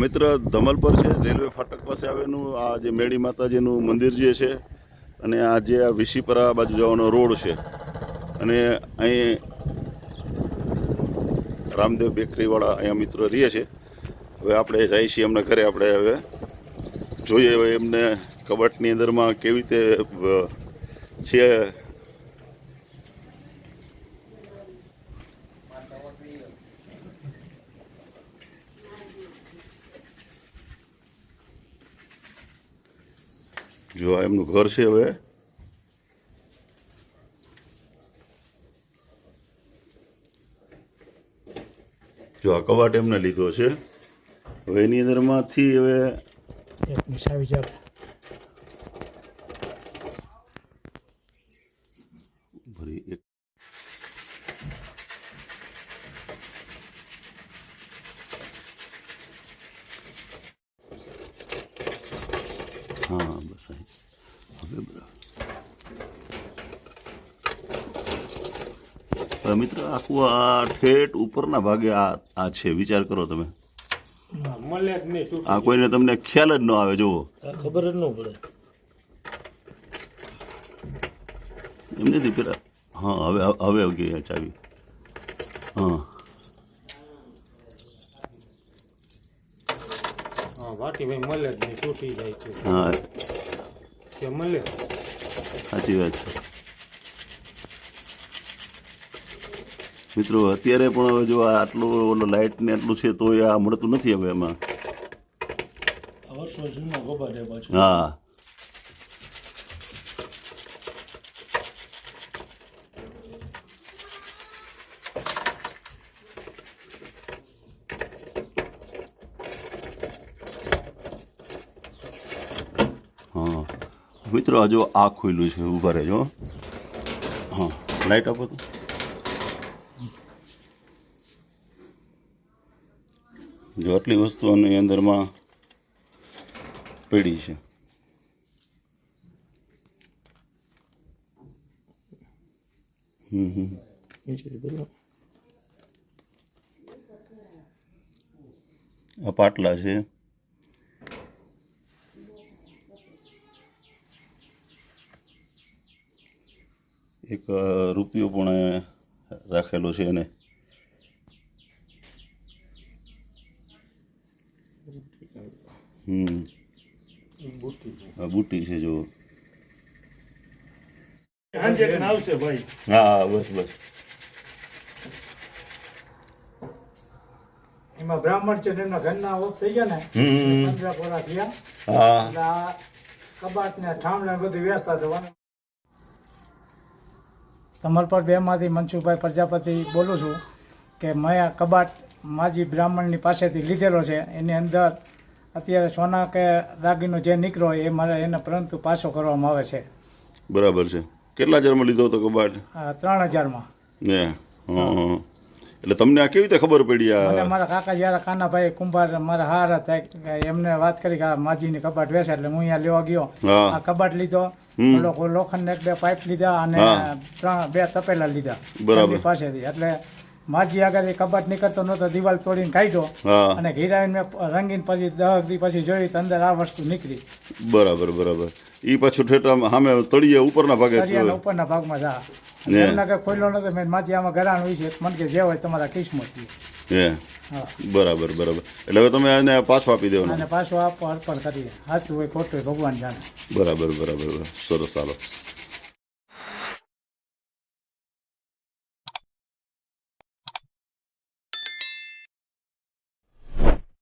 મિત્ર ધમલપર છે. રેલવે ફાટક પાસે આવેલું આ જે મેળી માતાજીનું મંદિર જે છે અને આ જે આ વિશીપરા બાજુ જવાનો રોડ છે. અને અહીં રામદેવ બેકરીવાળા અહીંયા મિત્રો રહે છે. હવે આપણે જઈએ છીએ એમના ઘરે. આપણે હવે જોઈએ હવે એમને કબાટની અંદરમાં કેવી રીતે છે જો આ એમનું ઘર છે હવે. જો આ કવાટ એમને લીધો છે. હવે એની અંદરમાંથી હવે હા બસ. અહીં. હવે બરાબર મિત્ર આખું આ ઠેઠ ઉપરના ભાગે આ આ છે. વિચાર કરો તમે. આ કોઈને તમને ખ્યાલ જ ન આવે જુઓ. ખબર જ ન પડે. એમ નથી પેલા હા હવે હવે ગઈ ચાવી. હા. હા વાટી ભાઈ મળે જ નહીં તૂટી જાય છે. હા. કે મળે સાચી વાત છે. મિત્રો અત્યારે પણ હવે જો આ આટલું ઓલો લાઇટ ને આટલું છે તો આ મળતું નથી હવે એમાં. હા. મિત્રો આ આ ખુલ્લું છે ઊભા રહેજો હો. લાઈટ આપો તો. જો આટલી વસ્તુઓની અંદરમાં પડી છે. હમ આ પાટલા છે. એક રૂપિયો પણ એ રાખેલો છે એને. હમ. બુટ્ટી છે જો હાંજે આવશે ભાઈ. હા બસ બસ. એમાં બ્રાહ્મણ છે એમના ઘરના ઓફ થઈ ગયા ને હમ. પંદર પોરા થયા. હા. એટલે આ કબાટ ને ઠામડા ને બધું વ્યસ્ત જવાનું કમલપર બેમાંથી મનસુખભાઈ પ્રજાપતિ બોલું છું કે મેં આ કબાટ માજી બ્રાહ્મણની પાસેથી લીધેલો છે. એની અંદર અત્યારે સોના કે દાગીનો જે નીકળ્યો એ મારે એને પરંતુ પાછો કરવામાં આવે છે. બરાબર છે. કેટલા હજારમાં લીધો હતો કબાટ? ત્રણ હજારમાં. ને હા. એટલે તમને આ કેવી રીતે ખબર પડી આ? મારા કાકા જ્યારે કાનાભાઈ કુંભાર મારા હાર હતા એમને વાત કરી કે આ માજીની કબાટ વેચે એટલે હું અહીંયા લેવા ગયો. આ કબાટ લીધો. લોકો લોખંડ એક બે પાઇપ લીધા અને ત્રણ બે તપેલા લીધા બરાબર. પાસેથી. એટલે માજી આગળ કબાટ નીકળતો નતો દિવાલ તોડીને કાઢ્યો અને ઘીરાવીને મેં રંગીન પછી દહ દી પછી જોઈ તો અંદર આ વસ્તુ નીકળી. બરાબર બરાબર. ઈ પાછું ઠેઠા સામે તળિયે ઉપરના ભાગે ઉપરના ભાગમાં જા. એમના કે ખોલ્યો નતો મેં માજી આમાં ઘરાણ હોય છે. મને કે જે હોય તમારા કિસ્મત હે. બરાબર બરાબર. એટલે હવે તમે એને પાછો આપી દેવાનો. અને પાછો આપો અર્પણ કરીએ સાચું હોય ખોટું હોય ભગવાન જાણે. બરાબર બરાબર સરસ ચાલો